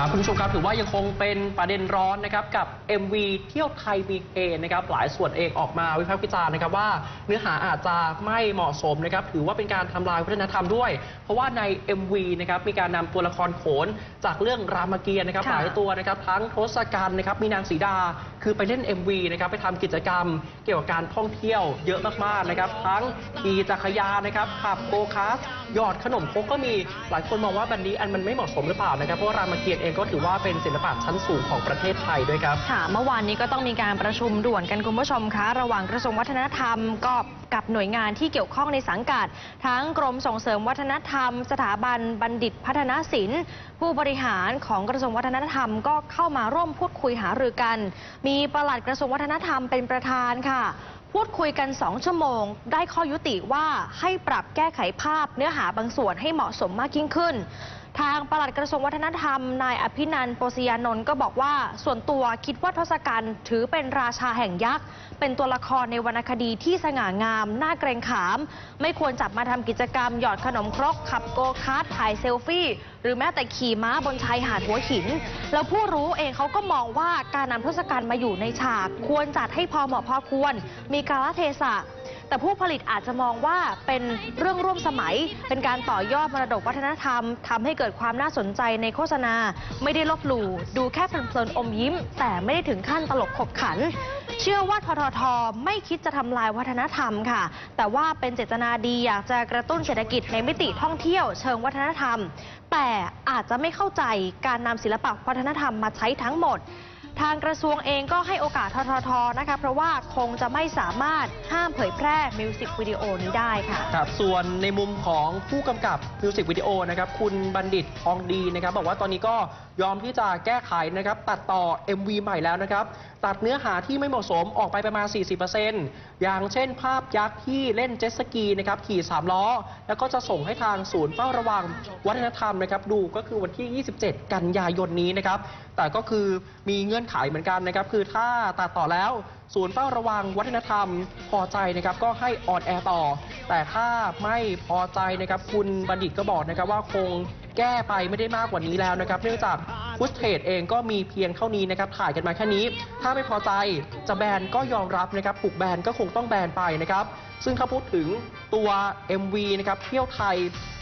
ครับคุณผู้ชมครับถือว่ายังคงเป็นประเด็นร้อนนะครับกับ MV เที่ยวไทยมีเคนะครับหลายส่วนเองออกมาวิพากษ์วิจารณ์นะครับว่าเนื้อหาอาจจะไม่เหมาะสมนะครับถือว่าเป็นการทำลายวัฒนธรรมด้วย เพราะว่าใน MV นะครับมีการนำตัวละครโขนจากเรื่องรามเกียรติ์นะครับค่ะหลายตัวนะครับทั้งทศกัณฐ์นะครับมีนางสีดา คือไปเล่น MV นะครับไปทำกิจกรรมเกี่ยวกับการท่องเที่ยวเยอะมากๆนะครับ ทั้งขี่จักรยานนะครับขับโกคาร์ทหยอดขนมครกก็มีหลายคนมองว่าแบบนี้อันมันไม่เหมาะสมหรือเปล่านะครับเพราะว่ารามเกียรติ์เองก็ถือว่าเป็นศิลปะชั้นสูงของประเทศไทยด้วยครับ ค่ะเมื่อวานนี้ก็ต้องมีการประชุมด่วนกันคุณผู้ชมคะ ระหว่างกระทรวงวัฒนธรรมก็กับหน่วยงานที่เกี่ยวข้องในสังกัด ทั้งกรมส่งเสริมวัฒนธรรม สถาบันบัณฑิตพัฒนศิลป์ ผู้บริหารของกระทรวงวัฒนธรรมก็เข้ามาร่วมพูดคุยหารือกัน มีปลัดกระทรวงวัฒนธรรมเป็นประธานค่ะพูดคุยกัน 2 ชั่วโมง ได้ข้อยุติว่าให้ปรับแก้ไขภาพเนื้อหาบางส่วนให้เหมาะสมมากยิ่งขึ้นทางปลัดกระทรวงวัฒนธรรม นายอภินันโปสยานนท์ก็บอกว่าส่วนตัวคิดว่าทศกัณฐ์ถือเป็นราชาแห่งยักษ์ เป็นตัวละครในวรรณคดีที่สง่างาม น่าเกรงขาม ไม่ควรจับมาทำกิจกรรม หยอดขนมครก ขับโกคาร์ทถ่ายเซลฟี่ หรือแม้แต่ขี่ม้าบนชายหาดหัวหิน แล้วผู้รู้เองเขาก็มองว่าการนำทศกัณฐ์มาอยู่ในฉาก ควรจัดให้พอเหมาะพอควร มีกาลเทศะ แต่ผู้ผลิตอาจจะมองว่าเป็นเรื่องร่วมสมัย เป็นการต่อยอดมรดกวัฒนธรรมทำให้เกิดความน่าสนใจในโฆษณา ไม่ได้ลบหลู่ดูแค่เพลินๆอมยิ้ม แต่ไม่ได้ถึงขั้นตลกขบขัน เชื่อว่าทททไม่คิดจะทำลายวัฒนธรรมค่ะ แต่ว่าเป็นเจตนาดีอยากจะกระตุ้นเศรษฐกิจในมิติท่องเที่ยวเชิงวัฒนธรรม แต่ อาจจะไม่เข้าใจการนำศิลปะวัฒนธรรมมาใช้ทั้งหมด ทางกระทรวงเองก็ให้โอกาสทททนะคะ เพราะว่าคงจะไม่สามารถห้ามเผยแพร่มิวสิกวิดีโอนี้ได้ค่ะ ครับส่วนในมุมของผู้กำกับมิวสิกวิดีโอนะครับคุณบัณฑิตทองดีนะครับ บอกว่าตอนนี้ก็ยอมที่จะแก้ไขนะครับ ตัดต่อ MV ใหม่แล้วนะครับ ตัดเนื้อหาที่ไม่เหมาะสมออกไปประมาณ 40%อย่างเช่นภาพยักษ์ที่เล่นเจ็ตสกีนะครับขี่ 3 ล้อ แล้วก็จะส่งให้ทางศูนย์เฝ้าระวังวัฒนธรรมนะครับดูก็คือวันที่ 27 กันยายนนี้นะครับ แต่ก็คือมีเงื่อนไขเหมือนกันนะครับ คือถ้าตัดต่อแล้วศูนย์เฝ้าระวังวัฒนธรรมพอใจนะครับ ก็ให้ออนแอร์ต่อ แต่ถ้าไม่พอใจนะครับ คุณบัณฑิตก็บอกนะครับว่าคงแก้ไปไม่ได้มากกว่านี้แล้วนะครับ เนื่องจากฟุตเทจเองก็มีเพียงเท่านี้นะครับ ถ่ายกันมาแค่นี้ ถ้าไม่พอใจจะแบนก็ยอมรับนะครับถูกแบนก็คงต้องแบนไปนะครับ ซึ่งถ้าพูดถึงตัว MV นะครับเที่ยวไทย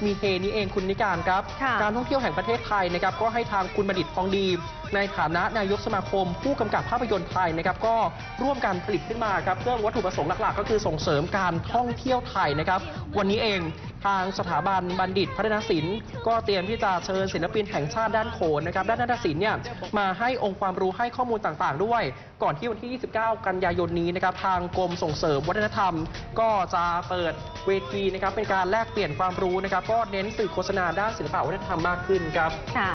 มีเฮนี้เองคุณนิการครับค่ะการท่องเที่ยวแห่งประเทศไทยนะครับก็ให้ทางคุณบัณฑิตทองดี ในฐานะนายกสมาคม ผู้กำกับภาพยนตร์ไทยนะครับก็ร่วมกันผลิตขึ้นมาครับเพื่อวัตถุประสงค์หลักๆ ก็คือส่งเสริมการท่องเที่ยวไทยนะครับวันนี้เองทางสถาบันบัณฑิตพัฒนศิลป์ก็เตรียมที่จะเชิญศิลปินแห่งชาติด้านโขนนะครับด้านนาฏศิลป์เนี่ยมาให้องค์ความรู้ให้ข้อมูลต่างๆ ด้วย ก่อนที่วันที่ 29 กันยายนนี้นะครับทางกรมส่งเสริมวัฒนธรรมก็็จะเปิดเวทีนะครับเป็นการแลกเปลี่ยนความรู้นะครับ ก็เน้นสื่อโฆษณาด้านศิลปะวัฒนธรรมมากขึ้นครับ